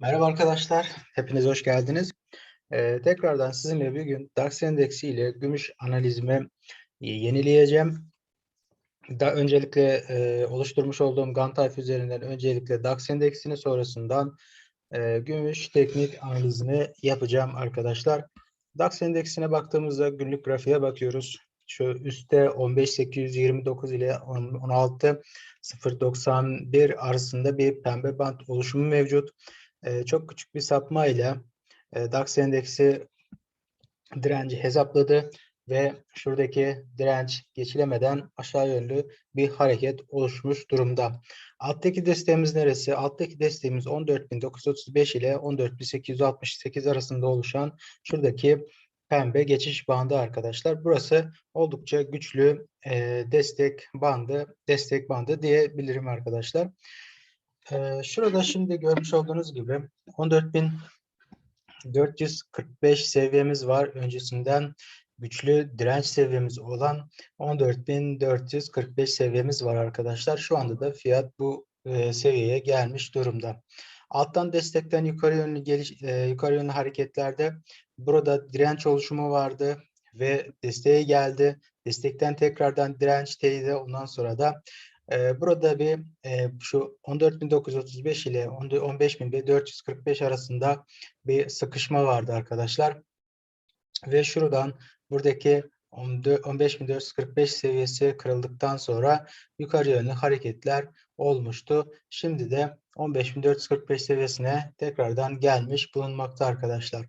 Merhaba arkadaşlar, hepiniz hoş geldiniz. Ee, tekrardan sizinle bir gün DAX endeksi ile gümüş analizimi e, yenileyeceğim. Da öncelikle e, oluşturmuş olduğum Gantt üzerinden öncelikle DAX endeksini sonrasından e, gümüş teknik analizini yapacağım arkadaşlar. DAX endeksine baktığımızda günlük grafiğe bakıyoruz. Şu üstte 15829 ile 16091 arasında bir pembe band oluşumu mevcut çok küçük bir sapma ile DAX endeksi direnci hesapladı ve şuradaki direnç geçilemeden aşağı yönlü bir hareket oluşmuş durumda. Alttaki desteğimiz neresi? Alttaki desteğimiz 14.935 ile 14.868 arasında oluşan şuradaki pembe geçiş bandı arkadaşlar. Burası oldukça güçlü destek bandı, destek bandı diyebilirim arkadaşlar. Ee, şurada şimdi görmüş olduğunuz gibi 14.445 seviyemiz var. Öncesinden güçlü direnç seviyemiz olan 14.445 seviyemiz var arkadaşlar. Şu anda da fiyat bu e, seviyeye gelmiş durumda. Alttan destekten yukarı yönlü geliş, e, yukarı yönlü hareketlerde burada direnç oluşumu vardı ve desteğe geldi. Destekten tekrardan direnç teyide ondan sonra da burada bir şu 14.935 ile 15.445 arasında bir sıkışma vardı arkadaşlar. Ve şuradan buradaki 15.445 seviyesi kırıldıktan sonra yukarı yönlü hareketler olmuştu. Şimdi de 15.445 seviyesine tekrardan gelmiş bulunmakta arkadaşlar.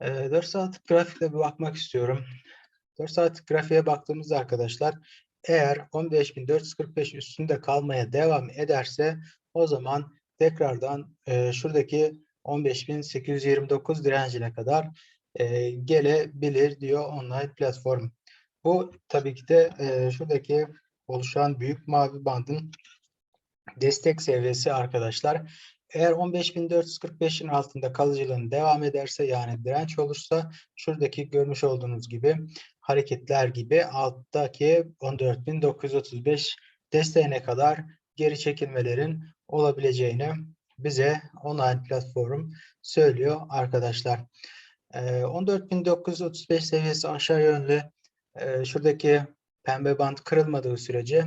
E, 4 saatlik grafikte bir bakmak istiyorum. 4 saatlik grafiğe baktığımızda arkadaşlar eğer 15.445 üstünde kalmaya devam ederse o zaman tekrardan e, şuradaki 15.829 direncine kadar e, gelebilir diyor online platform. Bu tabii ki de e, şuradaki oluşan büyük mavi bandın destek seviyesi arkadaşlar. Eğer 15.445'in altında kalıcılığın devam ederse yani direnç olursa şuradaki görmüş olduğunuz gibi hareketler gibi alttaki 14.935 desteğine kadar geri çekilmelerin olabileceğini bize online platform söylüyor arkadaşlar. 14.935 ee, seviyesi aşağı yönlü e, şuradaki pembe band kırılmadığı sürece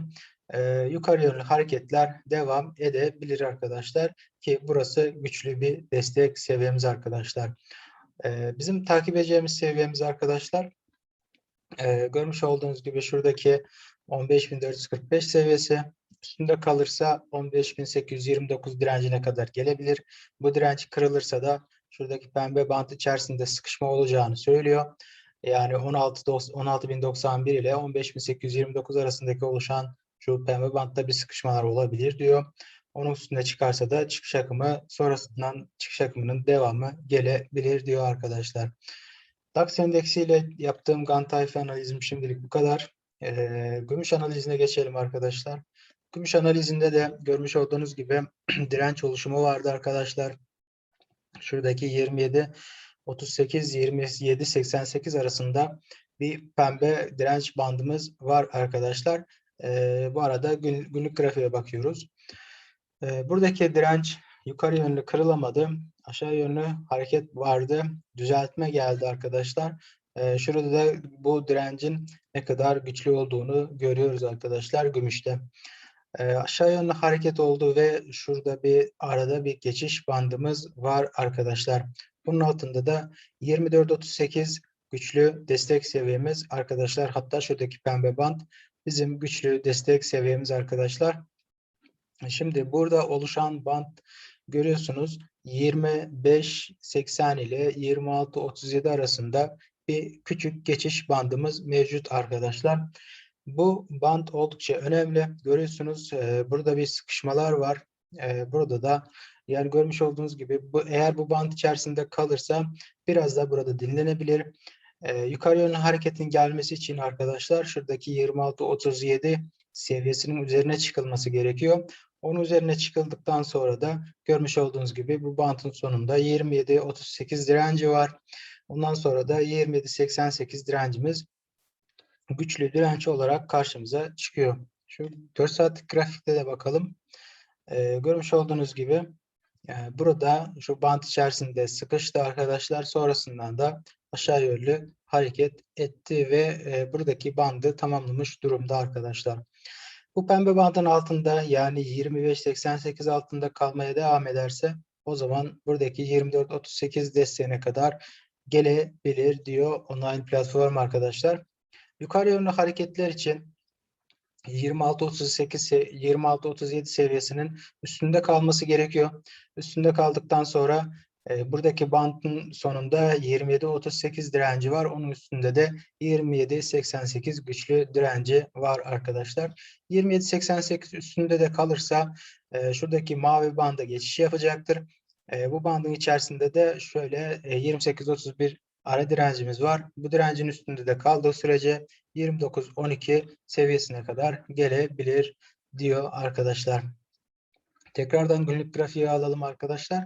e, yukarı yönlü hareketler devam edebilir arkadaşlar ki burası güçlü bir destek seviyemiz arkadaşlar. E, bizim takip edeceğimiz seviyemiz arkadaşlar e, görmüş olduğunuz gibi şuradaki 15.445 seviyesi üstünde kalırsa 15.829 direncine kadar gelebilir. Bu direnç kırılırsa da şuradaki pembe bant içerisinde sıkışma olacağını söylüyor. Yani 16.091 ile 15.829 arasındaki oluşan şu pembe bantta bir sıkışmalar olabilir diyor. Onun üstünde çıkarsa da çıkış akımı sonrasından çıkış akımının devamı gelebilir diyor arkadaşlar. DAX endeksiyle yaptığım GAN tayfa analizim şimdilik bu kadar. Ee, gümüş analizine geçelim arkadaşlar. Gümüş analizinde de görmüş olduğunuz gibi direnç oluşumu vardı arkadaşlar. Şuradaki 27 38 27 88 arasında bir pembe direnç bandımız var arkadaşlar. Ee, bu arada gün, günlük grafiğe bakıyoruz. Ee, buradaki direnç yukarı yönlü kırılamadı. Aşağı yönlü hareket vardı. Düzeltme geldi arkadaşlar. Ee, şurada da bu direncin ne kadar güçlü olduğunu görüyoruz arkadaşlar gümüşte. Ee, aşağı yönlü hareket oldu ve şurada bir arada bir geçiş bandımız var arkadaşlar. Bunun altında da 24-38 güçlü destek seviyemiz arkadaşlar. Hatta şuradaki pembe band bizim güçlü destek seviyemiz arkadaşlar. Şimdi burada oluşan band görüyorsunuz 25-80 ile 26-37 arasında bir küçük geçiş bandımız mevcut arkadaşlar. Bu band oldukça önemli. Görüyorsunuz e, burada bir sıkışmalar var. E, burada da yani görmüş olduğunuz gibi bu, eğer bu band içerisinde kalırsa biraz da burada dinlenebilir. E, yukarı yönlü hareketin gelmesi için arkadaşlar şuradaki 26-37 seviyesinin üzerine çıkılması gerekiyor. Onun üzerine çıkıldıktan sonra da görmüş olduğunuz gibi bu bantın sonunda 27-38 direnci var. Ondan sonra da 27-88 direncimiz güçlü direnç olarak karşımıza çıkıyor. Şu 4 saatlik grafikte de bakalım. Ee, görmüş olduğunuz gibi Yani burada şu bant içerisinde sıkıştı arkadaşlar. Sonrasından da aşağı yönlü hareket etti ve e, buradaki bandı tamamlamış durumda arkadaşlar. Bu pembe bandın altında yani 25.88 altında kalmaya devam ederse o zaman buradaki 24.38 desteğine kadar gelebilir diyor online platform arkadaşlar. Yukarı yönlü hareketler için 26-38 26-37 seviyesinin üstünde kalması gerekiyor. Üstünde kaldıktan sonra e, buradaki bantın sonunda 27-38 direnci var. Onun üstünde de 27-88 güçlü direnci var arkadaşlar. 27-88 üstünde de kalırsa e, şuradaki mavi banda geçiş yapacaktır. E, bu bandın içerisinde de şöyle e, 28-31 ara direncimiz var. Bu direncin üstünde de kaldığı sürece 29-12 seviyesine kadar gelebilir diyor arkadaşlar. Tekrardan günlük grafiği alalım arkadaşlar.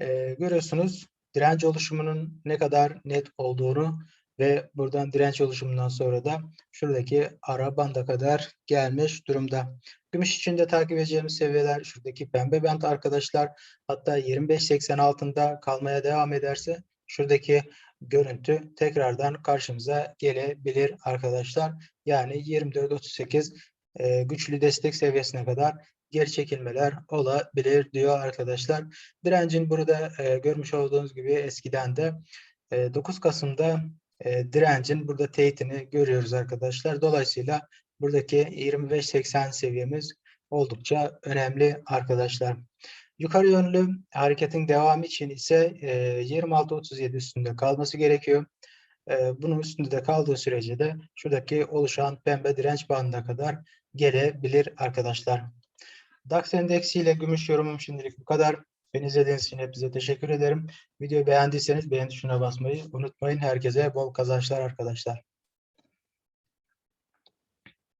Ee, görüyorsunuz direnç oluşumunun ne kadar net olduğunu ve buradan direnç oluşumundan sonra da şuradaki ara banda kadar gelmiş durumda. Gümüş için de takip edeceğimiz seviyeler şuradaki pembe band arkadaşlar. Hatta 25.80 altında kalmaya devam ederse şuradaki görüntü tekrardan karşımıza gelebilir arkadaşlar. Yani 24-38 e, güçlü destek seviyesine kadar geri çekilmeler olabilir diyor arkadaşlar. Direncin burada e, görmüş olduğunuz gibi eskiden de e, 9 Kasım'da e, direncin burada teyitini görüyoruz arkadaşlar. Dolayısıyla buradaki 25-80 seviyemiz oldukça önemli arkadaşlar. Yukarı yönlü hareketin devamı için ise e, 26-37 üstünde kalması gerekiyor. E, bunun üstünde de kaldığı sürece de şuradaki oluşan pembe direnç bandına kadar gelebilir arkadaşlar. DAX endeksiyle gümüş yorumum şimdilik bu kadar. Beni izlediğiniz için hepinize teşekkür ederim. Videoyu beğendiyseniz beğen tuşuna basmayı unutmayın. Herkese bol kazançlar arkadaşlar.